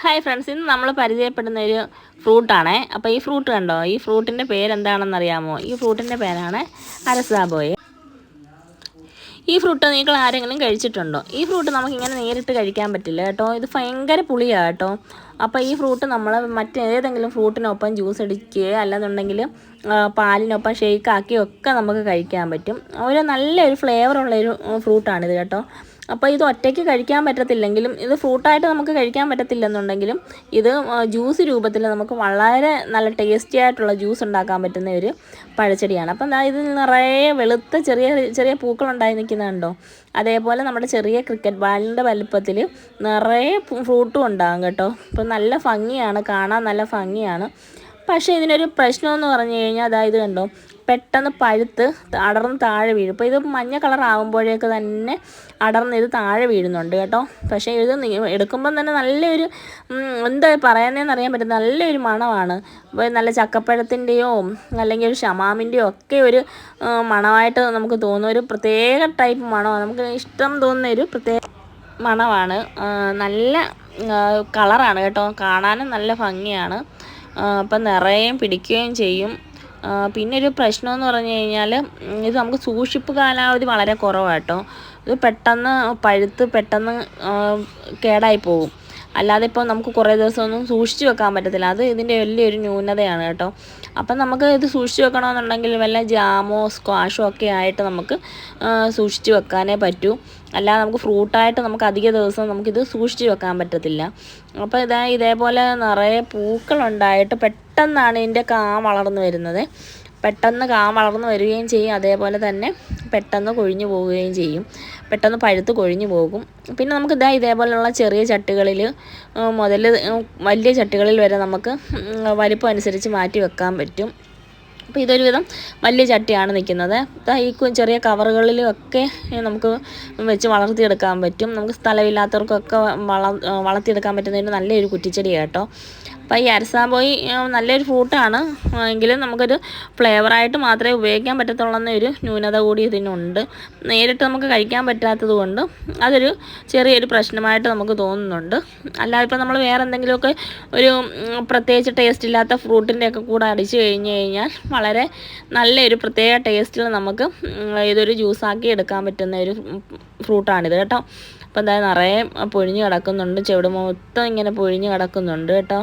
Hi friends ഇന്ന് നമ്മൾ പരിചയപ്പെടുന്ന ഒരു ഫ്രൂട്ടാണേ. അപ്പോൾ ഈ ഫ്രൂട്ട് കണ്ടോ? ഈ ഫ്രൂട്ടിന്റെ പേരെന്താണെന്ന് അറിയാമോ ഈ ഫ്രൂട്ടിന്റെ പേരാണ് അരസാബോയ്. ഈ ഫ്രൂട്ട് നിങ്ങൾ ആരെങ്കിലും കഴിച്ചിട്ടുണ്ടോ? ഈ ഫ്രൂട്ട് നമുക്കിങ്ങനെ നേരിട്ട് കഴിക്കാൻ പറ്റില്ല കേട്ടോ. ഇത് ഭയങ്കര പുളിയാണ് കേട്ടോ. അപ്പോൾ ഈ ഫ്രൂട്ട് നമ്മൾ മറ്റേതെങ്കിലും ഫ്രൂട്ടിനൊപ്പം ജ്യൂസ് അടിക്കുകയോ അല്ലെന്നുണ്ടെങ്കിൽ പാലിനൊപ്പം ഷേക്ക് ആക്കിയോ ഒക്കെ നമുക്ക് കഴിക്കാൻ പറ്റും. ഒരു നല്ലൊരു ഫ്ലേവറുള്ളൊരു ഫ്രൂട്ടാണിത് കേട്ടോ. അപ്പോൾ ഇത് ഒറ്റയ്ക്ക് കഴിക്കാൻ പറ്റത്തില്ലെങ്കിലും ഇത് ഫ്രൂട്ടായിട്ട് നമുക്ക് കഴിക്കാൻ പറ്റത്തില്ലെന്നുണ്ടെങ്കിലും ഇത് ജ്യൂസ് രൂപത്തിൽ നമുക്ക് വളരെ നല്ല ടേസ്റ്റി ആയിട്ടുള്ള ജ്യൂസ് ഉണ്ടാക്കാൻ പറ്റുന്ന ഒരു പഴച്ചെടിയാണ്. അപ്പം ദാ ഇതിൽ നിറയെ വെളുത്ത ചെറിയ ചെറിയ പൂക്കളുണ്ടായി നിൽക്കുന്നുണ്ടോ? അതേപോലെ നമ്മുടെ ചെറിയ ക്രിക്കറ്റ് ബാലിന്റെ വലുപ്പത്തിൽ നിറയെ ഫ്രൂട്ടും ഉണ്ടാകും കേട്ടോ. അപ്പം നല്ല ഭംഗിയാണ് കാണാൻ നല്ല ഭംഗിയാണ്. പക്ഷേ ഇതിനൊരു പ്രശ്നമെന്ന് പറഞ്ഞു കഴിഞ്ഞാൽ അതായത് കണ്ടോ? പെട്ടെന്ന് പഴുത്ത് അടർന്ന് താഴെ വീഴും. അപ്പോൾ ഇത് മഞ്ഞ കളർ ആകുമ്പോഴേക്ക് തന്നെ അടർന്ന് ഇത് താഴെ വീഴുന്നുണ്ട് കേട്ടോ. പക്ഷേ ഇത് എടുക്കുമ്പം തന്നെ നല്ലൊരു എന്താ പറയുന്നതെന്ന് അറിയാൻ പറ്റും നല്ലൊരു മണമാണ്. നല്ല ചക്കപ്പഴത്തിന്റെയോ അല്ലെങ്കിൽ ഒരു ഷമാമിന്റെയോ ഒക്കെ ഒരു മണമായിട്ട് നമുക്ക് തോന്നുന്ന ഒരു പ്രത്യേക ടൈപ്പ് മണമാണ്. നമുക്ക് ഇഷ്ടം തോന്നുന്ന ഒരു പ്രത്യേക മണമാണ്. നല്ല കളറാണ് കേട്ടോ. കാണാനും നല്ല ഭംഗിയാണ്. അപ്പം നിറയും പിടിക്കുകയും ചെയ്യും. പിന്നെ ഒരു പ്രശ്നം എന്ന് പറഞ്ഞു കഴിഞ്ഞാൽ ഇത് നമുക്ക് സൂക്ഷിപ്പ് കാലാവധി വളരെ കുറവാട്ടോ ഇത് പെട്ടെന്ന് പഴുത്ത് പെട്ടെന്ന് കേടായി പോകും. അല്ലാതെ ഇപ്പോൾ നമുക്ക് കുറേ ദിവസമൊന്നും സൂക്ഷിച്ച് വെക്കാൻ പറ്റത്തില്ല. അത് ഇതിന്റെ വലിയൊരു ന്യൂനതയാണ് കേട്ടോ. അപ്പം നമുക്ക് ഇത് സൂക്ഷിച്ച് വെക്കണമെന്നുണ്ടെങ്കിൽ വല്ല ജാമോ സ്ക്വാഷോ ഒക്കെ ആയിട്ട് നമുക്ക് സൂക്ഷിച്ചു വെക്കാനേ പറ്റൂ. അല്ലാതെ നമുക്ക് ഫ്രൂട്ടായിട്ട് നമുക്ക് അധിക ദിവസം നമുക്കിത് സൂക്ഷിച്ച് വെക്കാൻ പറ്റത്തില്ല. അപ്പോൾ ഇതാ ഇതേപോലെ നിറയെ പൂക്കളുണ്ടായിട്ട് പെട്ടെന്നാണ് ഇതിന്റെ കാ വളർന്നു വരുന്നത്. പെട്ടെന്ന് കാ വളർന്നു വരികയും ചെയ്യും. അതേപോലെ തന്നെ പെട്ടെന്ന് കൊഴിഞ്ഞു പോവുകയും ചെയ്യും. പെട്ടെന്ന് പഴുത്ത് കൊഴിഞ്ഞു പോകും. പിന്നെ നമുക്ക് ഇതാ ഇതേപോലെയുള്ള ചെറിയ ചട്ടികളിൽ മുതൽ വലിയ ചട്ടികളിൽ വരെ നമുക്ക് വലിപ്പം അനുസരിച്ച് മാറ്റി വെക്കാൻ പറ്റും. അപ്പോൾ ഇതൊരു വിധം വലിയ ചട്ടിയാണ് നിൽക്കുന്നത്. ഈ ചെറിയ കവറുകളിലും ഒക്കെ നമുക്ക് വെച്ച് വളർത്തിയെടുക്കാൻ പറ്റും. നമുക്ക് സ്ഥലമില്ലാത്തവർക്കൊക്കെ വള വളർത്തിയെടുക്കാൻ പറ്റുന്ന നല്ലൊരു കുറ്റിച്ചെടി കേട്ടോ. അപ്പോൾ ഈ അരസാമ്പോയി നല്ലൊരു ഫ്രൂട്ടാണ്. എങ്കിലും നമുക്കൊരു ഫ്ലേവറായിട്ട് മാത്രമേ ഉപയോഗിക്കാൻ പറ്റത്തുള്ളൂ ഒരു ന്യൂനത കൂടി ഇതിനുണ്ട്. നേരിട്ട് നമുക്ക് കഴിക്കാൻ പറ്റാത്തത് കൊണ്ട് അതൊരു ചെറിയൊരു പ്രശ്നമായിട്ട് നമുക്ക് തോന്നുന്നുണ്ട്. അല്ലാതെ ഇപ്പോൾ നമ്മൾ വേറെ എന്തെങ്കിലുമൊക്കെ ഒരു പ്രത്യേകിച്ച് ടേസ്റ്റ് ഇല്ലാത്ത ഫ്രൂട്ടിന്റെയൊക്കെ കൂടെ അടിച്ചു കഴിഞ്ഞ് കഴിഞ്ഞാൽ വളരെ നല്ലൊരു പ്രത്യേക ടേസ്റ്റിൽ നമുക്ക് ഇതൊരു ജ്യൂസാക്കി എടുക്കാൻ പറ്റുന്ന ഒരു ഫ്രൂട്ടാണിത് കേട്ടോ. അപ്പോൾ എന്തായാലും നിറയെ പൊഴിഞ്ഞ് കിടക്കുന്നുണ്ട്. ചെവിട് മൊത്തം ഇങ്ങനെ പൊഴിഞ്ഞ് കിടക്കുന്നുണ്ട് കേട്ടോ.